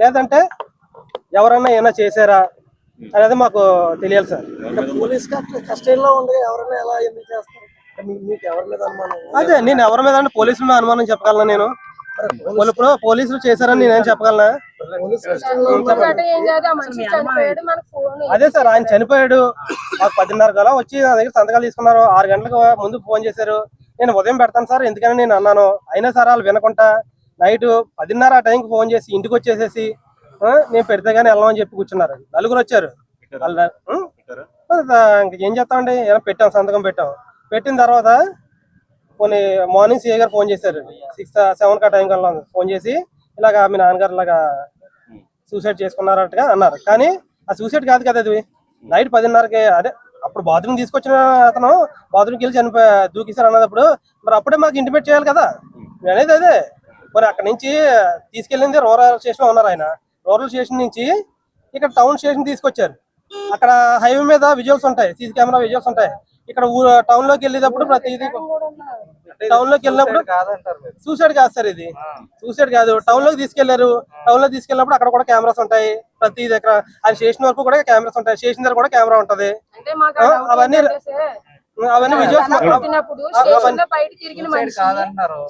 లేదంటే ఎవరన్నా ఏమైనా చేశారా అనేది మాకు తెలియాలి సార్. పోలీస్ కస్టడీలో ఉండగా ఎవరైనా ఎలా ఎందుకు చేస్తారు? మీ- మీకు ఎవరి మీద అనుమానం అదే నేను ఎవరి మీద అంటే పోలీసుల మీద అనుమానం చెప్పగలనా నేను. ఇప్పుడు పోలీసులు చేశారని నేనేం చెప్పగలనా? అదే సార్ ఆయన చనిపోయాడు. మాకు పదిన్నర గల వచ్చి నా దగ్గర సంతకాలు తీసుకున్నారు. ఆరు గంటలకు ముందు ఫోన్ చేశారు. నేను ఉదయం పెడతాను సార్ ఎందుకని నేను అన్నాను. అయినా సార్ వాళ్ళు వినకుండా నైట్ పదిన్నర ఆ టైంకి ఫోన్ చేసి ఇంటికి వచ్చేసేసి నేను పెడితే కానీ వెళ్ళమని చెప్పి కూర్చున్నారు. నలుగురు వచ్చారు? ఇంక ఏం చేస్తామండి? ఏమైనా పెట్టాం సంతకం పెట్టాం. పెట్టిన తర్వాత కొన్ని మార్నింగ్ సిఏ గారు ఫోన్ చేశారు. సిక్స్ సెవెన్ కా టైం కల్లా ఫోన్ చేసి ఇలాగా మీ నాన్నగారు ఇలాగా సూసైడ్ చేసుకున్నారట్టుగా అన్నారు. కానీ ఆ సూసైడ్ కాదు కదా అది. నైట్ పదిన్నరకి అదే అప్పుడు బాత్రూమ్ తీసుకొచ్చిన అతను బాత్రూమ్కి వెళ్ళి చనిపో దూకిసారు అన్నప్పుడు మరి అప్పుడే మాకు ఇంటిమేట్ చేయాలి కదా. అనేది అదే. మరి అక్కడ నుంచి తీసుకెళ్ళింది రూరల్ స్టేషన్లో ఉన్నారు ఆయన. రూరల్ స్టేషన్ నుంచి ఇక్కడ టౌన్ స్టేషన్ తీసుకొచ్చారు. అక్కడ హైవే మీద విజువల్స్ ఉంటాయి సీసీ కెమెరా విజువల్స్ ఉంటాయి. ఇక్కడ టౌన్లోకి వెళ్ళేటప్పుడు ప్రతిదీ టౌన్లోకి వెళ్ళినప్పుడు సూసైడ్ కాదు సార్ ఇది. సూసైడ్ కాదు. టౌన్లోకి తీసుకెళ్ళారు. టౌన్లోకి తీసుకెళ్ళినప్పుడు అక్కడ కూడా కెమెరాస్ ఉంటాయి. ప్రతి దగ్గర అది స్టేషన్ వరకు కూడా కెమెరాస్ ఉంటాయి. స్టేషన్ దగ్గర కూడా కెమెరా ఉంటది. అంటే మాకు ఆ, ఆ డౌట్ అవన్నీ అవన్నీ విజువల్స్ అలా కొట్టినప్పుడు స్టేషన్లో బయట తిరిగిన మనిషి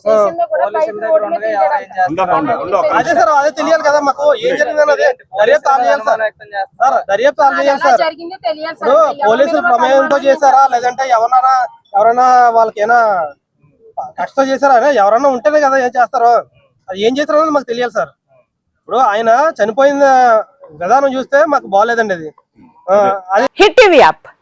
స్టేషన్లో కూడా బయట రోడ్డు మీద తిరిగాడు. అదే సార్ అదే తెలియాలి కదా మాకు. ఏం జరిగిందని అదే దర్యాప్తు చేయాలి సార్? సార్ దర్యాప్తు ఎలా సార్? జరిగిందో తెలియాలి ఇప్పుడు సార్ పోలీసులు ప్రమేయంతో చేశారా? లేదు. లేదంటే ఎవరన్నా ఎవరైనా వాళ్ళకి ఏమైనా కష్టం చేశారా? ఎవరన్నా ఉంటేనే కదా ఏం చేస్తారో. అది ఏం చేస్తారో అనేది మాకు తెలియాలి సార్. ఇప్పుడు ఆయన చనిపోయిన విధానం చూస్తే మాకు బాగాలేదండి అది హిట్ టీవీ యాప్.